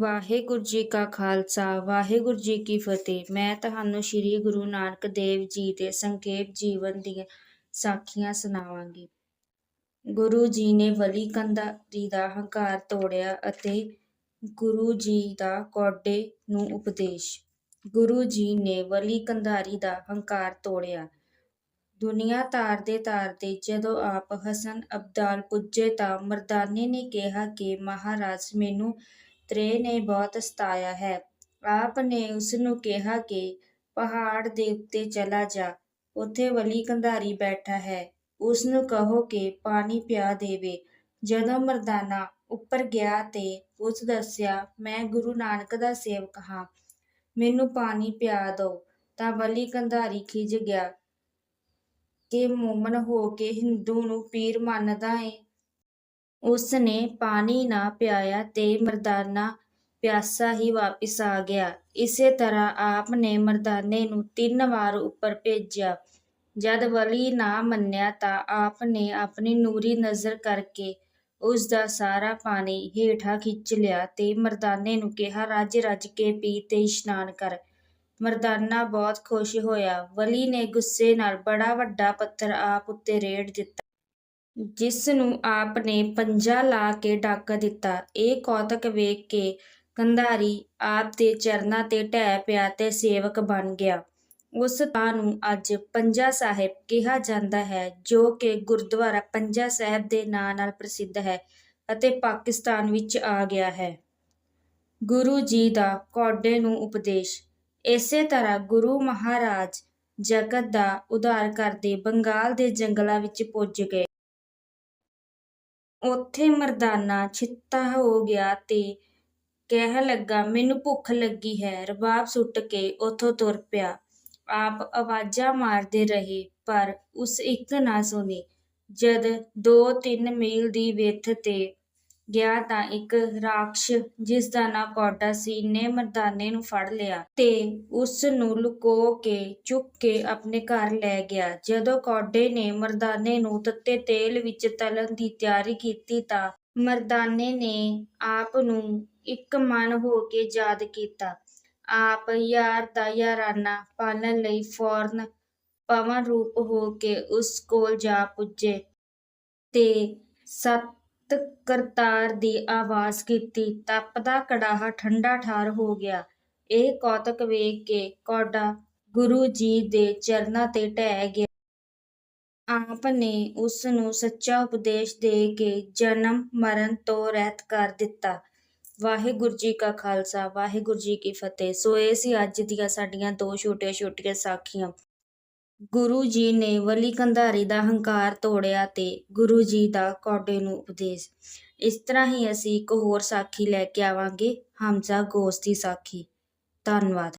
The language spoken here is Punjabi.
ਵਾਹਿਗੁਰੂ ਜੀ ਕਾ ਖਾਲਸਾ, ਵਾਹਿਗੁਰੂ ਜੀ ਕੀ ਫਤਿਹ। ਮੈਂ ਤੁਹਾਨੂੰ ਸ੍ਰੀ ਗੁਰੂ ਨਾਨਕ ਦੇਵ ਜੀ ਦੇ ਸੰਖੇਪ ਜੀਵਨ ਦੀਆਂ ਸਾਖੀਆਂ ਸੁਣਾਵਾਂਗੀ। ਗੁਰੂ ਜੀ ਨੇ ਵਲੀ ਕੰਧਾਰੀ ਦਾ ਹੰਕਾਰ ਤੋੜਿਆ ਅਤੇ ਗੁਰੂ ਜੀ ਦਾ ਕੋਡੇ ਨੂੰ ਉਪਦੇਸ਼। ਗੁਰੂ ਜੀ ਨੇ ਵਲੀ ਕੰਧਾਰੀ ਦਾ ਹੰਕਾਰ ਤੋੜਿਆ। ਦੁਨੀਆ ਤਾਰਦੇ ਤਾਰਦੇ ਜਦੋਂ ਆਪ ਹਸਨ ਅਬਦਾਲ ਪੁੱਜੇ ਤਾਂ ਮਰਦਾਨੇ ਨੇ ਕਿਹਾ ਕਿ ਮਹਾਰਾਜ, ਮੈਨੂੰ ਤ੍ਰੇ ਨੇ ਬਹੁਤ ਸਤਾਇਆ ਹੈ। ਆਪ ਨੇ ਉਸ ਨੂੰ ਕਿਹਾ ਕਿ ਪਹਾੜ ਦੇ ਉੱਤੇ ਚਲਾ ਜਾ, ਉੱਥੇ ਵਲੀ ਕੰਧਾਰੀ ਬੈਠਾ ਹੈ। ਉਸ ਨੂੰ ਕਹੋ ਕਿ ਪਾਣੀ ਪਿਆ ਦੇਵੇ। ਜਦੋਂ ਮਰਦਾਨਾ ਉੱਪਰ ਗਿਆ ਤੇ ਉਸ ਦੱਸਿਆ, ਮੈਂ ਗੁਰੂ ਨਾਨਕ ਦਾ ਸੇਵਕ ਹਾਂ। ਮੈਨੂੰ ਪਾਣੀ ਪਿਆ ਦਿਓ। ਤਾਂ ਵਲੀ ਕੰਧਾਰੀ ਖਿਜ ਗਿਆ। ਕਿ ਮੂਮਨ ਹੋ ਕੇ ਹਿੰਦੂ ਨੂੰ ਪੀਰ ਮੰਨਦਾ ਏ। ਉਸ ਨੇ ਪਾਣੀ ਨਾ ਪਿਆਇਆ ਤੇ ਮਰਦਾਨਾ ਪਿਆਸਾ ਹੀ ਵਾਪਿਸ ਆ ਗਿਆ। ਇਸੇ ਤਰ੍ਹਾਂ ਆਪ ਨੇ ਮਰਦਾਨੇ ਨੂੰ ਤਿੰਨ ਵਾਰ ਉੱਪਰ ਭੇਜਿਆ। ਜਦ ਵਲੀ ਨਾ ਮੰਨਿਆ ਤਾਂ ਆਪ ਨੇ ਆਪਣੀ ਨੂਰੀ ਨਜ਼ਰ ਕਰਕੇ ਉਸ ਦਾ ਸਾਰਾ ਪਾਣੀ ਹੇਠਾਂ ਖਿੱਚ ਲਿਆ ਤੇ ਮਰਦਾਨੇ ਨੂੰ ਕਿਹਾ, ਰੱਜ ਰੱਜ ਕੇ ਪੀ ਤੇ ਇਸ਼ਨਾਨ ਕਰ। ਮਰਦਾਨਾ ਬਹੁਤ ਖੁਸ਼ ਹੋਇਆ। ਵਲੀ ਨੇ ਗੁੱਸੇ ਨਾਲ ਬੜਾ ਵੱਡਾ ਪੱਥਰ ਆਪ ਉੱਤੇ ਰੇੜ ਦਿੱਤਾ। ਜਿਸ ਨੂੰ ਆਪ ਨੇ ਪੰਜਾ ਲਾ ਕੇ ਡੱਕ ਦਿੱਤਾ। ਇਹ ਕੌਤਕ ਵੇਖ ਕੇ ਕੰਧਾਰੀ ਆਪ ਦੇ ਚਰਨਾਂ ਤੇ ਢਹਿ ਪਿਆ ਤੇ ਸੇਵਕ ਬਣ ਗਿਆ। ਉਸ ਥਾਂ ਨੂੰ ਅੱਜ ਪੰਜਾ ਸਾਹਿਬ ਕਿਹਾ ਜਾਂਦਾ ਹੈ, ਜੋ ਕਿ ਗੁਰਦੁਆਰਾ ਪੰਜਾ ਸਾਹਿਬ ਦੇ ਨਾਂ ਨਾਲ ਪ੍ਰਸਿੱਧ ਹੈ ਅਤੇ ਪਾਕਿਸਤਾਨ ਵਿੱਚ ਆ ਗਿਆ ਹੈ। ਗੁਰੂ ਜੀ ਦਾ ਕੌਡੇ ਨੂੰ ਉਪਦੇਸ਼। ਇਸੇ ਤਰ੍ਹਾਂ ਗੁਰੂ ਮਹਾਰਾਜ ਜਗਤ ਦਾ ਉਧਾਰ ਕਰਦੇ ਬੰਗਾਲ ਦੇ ਜੰਗਲਾਂ ਵਿੱਚ ਪੁੱਜ ਗਏ। ਉੱਥੇ ਮਰਦਾਨਾ ਛਿੱਤਾ ਹੋ ਗਿਆ ਤੇ ਕਹਿਣ ਲੱਗਾ, ਮੈਨੂੰ ਭੁੱਖ ਲੱਗੀ ਹੈ। ਰਬਾਬ ਸੁੱਟ ਕੇ ਉੱਥੋਂ ਤੁਰ ਪਿਆ। ਆਪ ਆਵਾਜ਼ਾਂ ਮਾਰਦੇ ਰਹੇ, ਪਰ ਉਸ ਇੱਕ ਨਾ ਸੁਣੀ। ਜਦ ਦੋ ਤਿੰਨ ਮੀਲ ਦੀ ਵਿੱਥ ਤੇ ਗਿਆ ਤਾਂ ਇੱਕ ਰਾਖਸ਼, ਜਿਸ ਦਾ ਨਾਂ ਕੌਡਾ ਸੀ, ਨੇ ਮਰਦਾਨੇ ਨੂੰ ਫੜ ਲਿਆ ਤੇ ਉਸ ਨੂੰ ਲੁਕੋ ਕੇ ਚੁੱਕ ਕੇ ਆਪਣੇ ਘਰ ਲੈ ਗਿਆ। ਜਦੋਂ ਕੌਡੇ ਨੇ ਮਰਦਾਨੇ ਨੂੰ ਤੱਤੇ ਤੇਲ ਵਿੱਚ ਤਲਣ ਦੀ ਤਿਆਰੀ ਕੀਤੀ ਤਾਂ ਮਰਦਾਨੇ ਨੇ ਆਪ ਨੂੰ ਇੱਕ ਮਨ ਹੋ ਕੇ ਯਾਦ ਕੀਤਾ। ਆਪ ਯਾਰ ਦਾ ਯਾਰਾਨਾ ਪਾਲਣ ਲਈ ਫੌਰਨ ਪਵਨ ਰੂਪ ਹੋ ਕੇ ਉਸ ਕੋਲ ਜਾ ਪੁੱਜੇ ਤੇ ਸਤ ਕਰਤਾਰ ਦੀ ਆਵਾਜ਼ ਕੀਤੀ। ਤਪਦਾ ਕੜਾਹਾ ਠੰਡਾ ਠਾਰ ਹੋ ਗਿਆ। ਇਹ ਕੌਤਕ ਵੇਖ ਕੇ ਕੌਡਾ ਗੁਰੂ ਜੀ ਦੇ ਚਰਨਾਂ ਤੇ ਢਹਿ ਗਿਆ। ਆਪ ਨੇ ਉਸ ਨੂੰ ਸੱਚਾ ਉਪਦੇਸ਼ ਦੇ ਕੇ ਜਨਮ ਮਰਨ ਤੋਂ ਰਹਿਤ ਕਰ ਦਿੱਤਾ। ਵਾਹਿਗੁਰੂ ਜੀ ਕਾ ਖਾਲਸਾ, ਵਾਹਿਗੁਰੂ ਜੀ ਕੀ ਫਤਿਹ। ਸੋ ਇਹ ਸੀ ਅੱਜ ਦੀਆਂ ਸਾਡੀਆਂ ਦੋ ਛੋਟੀਆਂ ਛੋਟੀਆਂ ਸਾਖੀਆਂ। ਗੁਰੂ ਜੀ ਨੇ ਵਲੀ ਕੰਧਾਰੀ ਦਾ ਹੰਕਾਰ ਤੋੜਿਆ ਤੇ ਗੁਰੂ ਜੀ ਦਾ ਕੌਡੇ ਨੂੰ ਉਪਦੇਸ਼। ਇਸ ਤਰ੍ਹਾਂ ਹੀ ਅਸੀਂ ਇੱਕ ਹੋਰ ਸਾਖੀ ਲੈ ਕੇ ਆਵਾਂਗੇ, ਹਮਜ਼ਾ ਗੋਸ ਦੀ ਸਾਖੀ। ਧੰਨਵਾਦ।